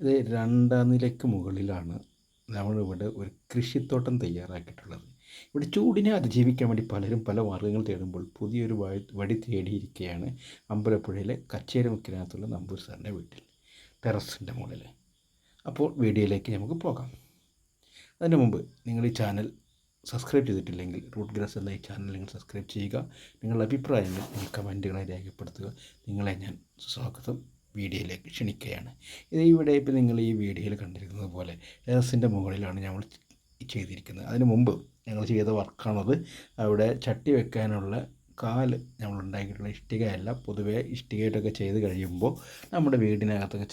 ഇത് രണ്ടാം നിലയ്ക്ക് മുകളിലാണ് നമ്മളിവിടെ ഒരു കൃഷിത്തോട്ടം തയ്യാറാക്കിയിട്ടുള്ളത്. ഇവിടെ ചൂടിനെ അതിജീവിക്കാൻ വേണ്ടി പലരും പല മാർഗങ്ങൾ തേടുമ്പോൾ പുതിയൊരു വഴി വഴി തേടിയിരിക്കുകയാണ് അമ്പലപ്പുഴയിലെ കച്ചേരമുക്കിനകത്തുള്ള നമ്പൂർ സാറിന്റെ വീട്ടിൽ ടെറസിന്റെ മുകളിൽ. അപ്പോൾ വീഡിയോയിലേക്ക് നമുക്ക് പോകാം. അതിന് മുമ്പ് നിങ്ങൾ ഈ ചാനൽ സബ്സ്ക്രൈബ് ചെയ്തിട്ടില്ലെങ്കിൽ റൂട്ട് ഗ്രാസ് എന്ന ഈ ചാനൽ നിങ്ങൾ സബ്സ്ക്രൈബ് ചെയ്യുക. നിങ്ങളുടെ അഭിപ്രായങ്ങൾ നിങ്ങൾ കമന്റുകളെ രേഖപ്പെടുത്തുക. നിങ്ങളെ ഞാൻ സ്വാഗതം വീഡിയോയിലേക്ക് ക്ഷണിക്കുകയാണ്. ഇത് ഇവിടെ ഇപ്പോൾ നിങ്ങൾ ഈ വീഡിയോയിൽ കണ്ടിരിക്കുന്നത് പോലെ ടെറസിന്റെ മുകളിലാണ് നമ്മൾ ചെയ്തിരിക്കുന്നത്. അതിന് മുമ്പ് ഞങ്ങൾ ചെയ്ത വർക്കാണത്. അവിടെ ചട്ടി വെക്കാനുള്ള കാൽ നമ്മൾ ഉണ്ടാക്കിയിട്ടുള്ള ഇഷ്ടികയല്ല. പൊതുവേ ഇഷ്ടികയായിട്ടൊക്കെ ചെയ്ത് കഴിയുമ്പോൾ നമ്മുടെ വീടിനകത്തൊക്കെ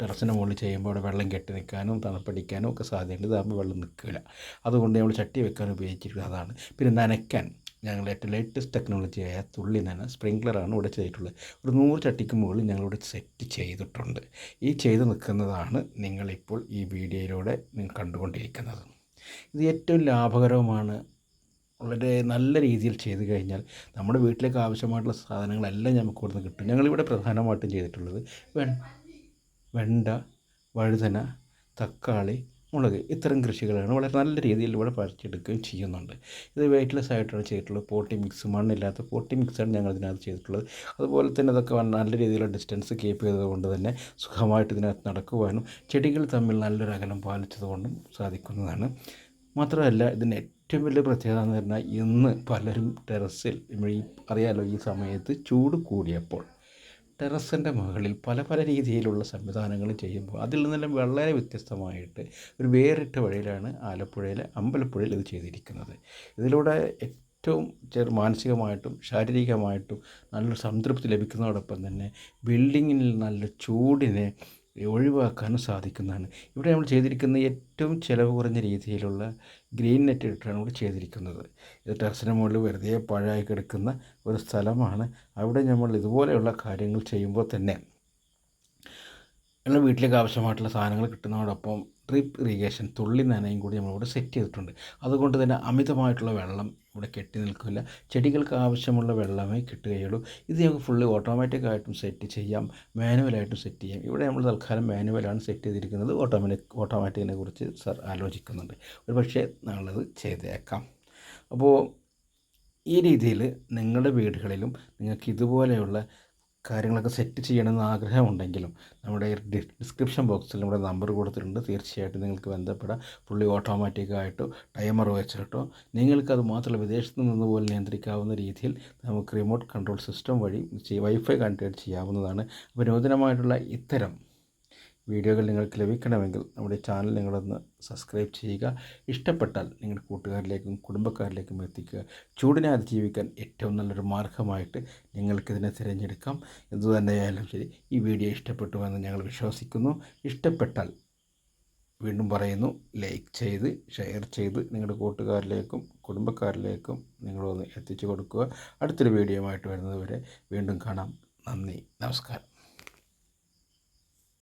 ടെറസിന്റെ മുകളിൽ ചെയ്യുമ്പോൾ അവിടെ വെള്ളം കെട്ടി നിൽക്കാനും തണുപ്പടിക്കാനും ഒക്കെ സാധ്യതയുണ്ട്. ഇതാകുമ്പോൾ വെള്ളം നിൽക്കില്ല. അതുകൊണ്ട് നമ്മൾ ചട്ടി വെക്കാൻ ഉപയോഗിച്ചിരിക്കുന്നത് അതാണ്. പിന്നെ നനയ്ക്കാൻ. ഞങ്ങൾ ഏറ്റവും ലേറ്റസ്റ്റ് ടെക്നോളജിയായ തുള്ളി നന സ്പ്രിങ്ക്ലറാണ് ഇവിടെ ചെയ്തിട്ടുള്ളത്. ഒരു നൂറ് ചട്ടിക്ക് മുകളിൽ ഞങ്ങളിവിടെ സെറ്റ് ചെയ്തിട്ടുണ്ട്. ഈ ചെയ്ത് നിൽക്കുന്നതാണ് നിങ്ങളിപ്പോൾ ഈ വീഡിയോയിലൂടെ നിങ്ങൾ കണ്ടുകൊണ്ടിരിക്കുന്നത്. ഇത് ഏറ്റവും ലാഭകരവുമാണ്. വളരെ നല്ല രീതിയിൽ ചെയ്ത് കഴിഞ്ഞാൽ നമ്മുടെ വീട്ടിലേക്ക് ആവശ്യമായിട്ടുള്ള സാധനങ്ങളെല്ലാം നമുക്ക് ഇവിടുന്ന് കിട്ടും. ഞങ്ങളിവിടെ പ്രധാനമായിട്ടും ചെയ്തിട്ടുള്ളത് വെണ്ട വഴുതന തക്കാളി മുളക് ഇത്തരം കൃഷികളാണ് വളരെ നല്ല രീതിയിൽ ഇവിടെ പറിച്ചെടുക്കുകയും ചെയ്യുന്നുണ്ട്. ഇത് വെയ്റ്റ്ലെസ് ആയിട്ടാണ് ചെയ്തിട്ടുള്ളത്. പോട്ടി മിക്സ് മണ്ണില്ലാത്ത പോട്ടി മിക്സാണ് ഞങ്ങൾ ഇതിനകത്ത് ചെയ്തിട്ടുള്ളത്. അതുപോലെ തന്നെ ഇതൊക്കെ നല്ല രീതിയിലുള്ള ഡിസ്റ്റൻസ് കീപ്പ് ചെയ്തതുകൊണ്ട് തന്നെ സുഖമായിട്ട് ഇതിനകത്ത് നടക്കുവാനും ചെടികൾ തമ്മിൽ നല്ലൊരു അകലം പാലിച്ചതുകൊണ്ടും സാധിക്കുന്നതാണ്. മാത്രമല്ല ഇതിന് ഏറ്റവും വലിയ പ്രത്യേകത എന്ന് പറഞ്ഞാൽ ഇന്ന് പലരും ടെറസിൽ അറിയാലോ ഈ സമയത്ത് ചൂട് കൂടിയപ്പോൾ ടെറസിന്റെ മുകളിൽ പല പല രീതിയിലുള്ള സംവിധാനങ്ങൾ ചെയ്യുമ്പോൾ അതിൽ നിന്നെല്ലാം വളരെ വ്യത്യസ്തമായിട്ട് ഒരു വേറിട്ട വഴിയിലാണ് ആലപ്പുഴയിലെ അമ്പലപ്പുഴയിൽ ഇത് ചെയ്തിരിക്കുന്നത്. ഇതിലൂടെ ഏറ്റവും മാനസികമായിട്ടും ശാരീരികമായിട്ടും നല്ലൊരു സംതൃപ്തി ലഭിക്കുന്നതോടൊപ്പം തന്നെ ബിൽഡിങ്ങിൽ നല്ല ചൂടിനെ ഒഴിവാക്കാനും സാധിക്കുന്നതാണ്. ഇവിടെ നമ്മൾ ചെയ്തിരിക്കുന്ന ഏറ്റവും ചിലവ് കുറഞ്ഞ രീതിയിലുള്ള ഗ്രീൻ നെറ്റ് ഇട്ടാണ് ഇവിടെ ചെയ്തിരിക്കുന്നത്. ഇത് ടെറസിന് മുകളിൽ വെറുതെ പഴയായി കിടക്കുന്ന ഒരു സ്ഥലമാണ്. അവിടെ നമ്മൾ ഇതുപോലെയുള്ള കാര്യങ്ങൾ ചെയ്യുമ്പോൾ തന്നെ നമ്മൾ വീട്ടിലേക്ക് ആവശ്യമായിട്ടുള്ള സാധനങ്ങൾ കിട്ടുന്നതോടൊപ്പം ഡ്രിപ്പ് ഇറിഗേഷൻ തുള്ളി നനയും കൂടി നമ്മളിവിടെ സെറ്റ് ചെയ്തിട്ടുണ്ട്. അതുകൊണ്ട് തന്നെ അമിതമായിട്ടുള്ള വെള്ളം ഇവിടെ കെട്ടി നിൽക്കില്ല. ചെടികൾക്ക് ആവശ്യമുള്ള വെള്ളമേ കിട്ടുകയുള്ളൂ. ഇത് നമുക്ക് ഫുള്ളി ഓട്ടോമാറ്റിക് ആയിട്ടും സെറ്റ് ചെയ്യാം. മാനുവലായിട്ടും സെറ്റ് ചെയ്യാം. ഇവിടെ നമ്മൾ തൽക്കാലം മാനുവലാണ് സെറ്റ് ചെയ്തിരിക്കുന്നത്. ഓട്ടോമാറ്റിക് ഓട്ടോമാറ്റിക്കിനെ കുറിച്ച് സർ ആലോചിക്കുന്നുണ്ട്. ഒരു പക്ഷേ നമ്മളത് ചെയ്തേക്കാം. അപ്പോൾ ഈ രീതിയിൽ നിങ്ങളുടെ വീടുകളിലും നിങ്ങൾക്ക് ഇതുപോലെയുള്ള കാര്യങ്ങളൊക്കെ സെറ്റ് ചെയ്യണമെന്ന് ആഗ്രഹമുണ്ടെങ്കിലും നമ്മുടെ ഡിസ്ക്രിപ്ഷൻ ബോക്സിൽ നമ്മുടെ നമ്പർ കൊടുത്തിട്ടുണ്ട്. തീർച്ചയായിട്ടും നിങ്ങൾക്ക് ബന്ധപ്പെടാം. ഫുള്ളി ഓട്ടോമാറ്റിക്കായിട്ടോ ടൈമർ വെച്ചിട്ടോ നിങ്ങൾക്കത് മാത്രമല്ല വിദേശത്ത് നിന്ന് പോലും നിയന്ത്രിക്കാവുന്ന രീതിയിൽ നമുക്ക് റിമോട്ട് കൺട്രോൾ സിസ്റ്റം വഴി വൈഫൈ കണക്ട് ചെയ്യാവുന്നതാണ്. അപ്പോൾ നൂതനമായിട്ടുള്ള ഇത്തരം വീഡിയോകൾ നിങ്ങൾക്ക് ലഭിക്കണമെങ്കിൽ നമ്മുടെ ചാനൽ നിങ്ങളൊന്ന് സബ്സ്ക്രൈബ് ചെയ്യുക. ഇഷ്ടപ്പെട്ടാൽ നിങ്ങളുടെ കൂട്ടുകാരിലേക്കും കുടുംബക്കാരിലേക്കും എത്തിക്കുക. ചൂടിനെ അതിജീവിക്കാൻ ഏറ്റവും നല്ലൊരു മാർഗമായിട്ട് നിങ്ങൾക്കിതിനെ തിരഞ്ഞെടുക്കാം. എന്തു തന്നെയായാലും ശരി ഈ വീഡിയോ ഇഷ്ടപ്പെട്ടു എന്ന് ഞങ്ങൾ വിശ്വസിക്കുന്നു. ഇഷ്ടപ്പെട്ടാൽ വീണ്ടും പറയുന്നു ലൈക്ക് ചെയ്ത് ഷെയർ ചെയ്ത് നിങ്ങളുടെ കൂട്ടുകാരിലേക്കും കുടുംബക്കാരിലേക്കും നിങ്ങളൊന്ന് എത്തിച്ചു കൊടുക്കുക. അടുത്തൊരു വീഡിയോ ആയിട്ട് വരുന്നതുവരെ വീണ്ടും കാണാം. നന്ദി നമസ്കാരം.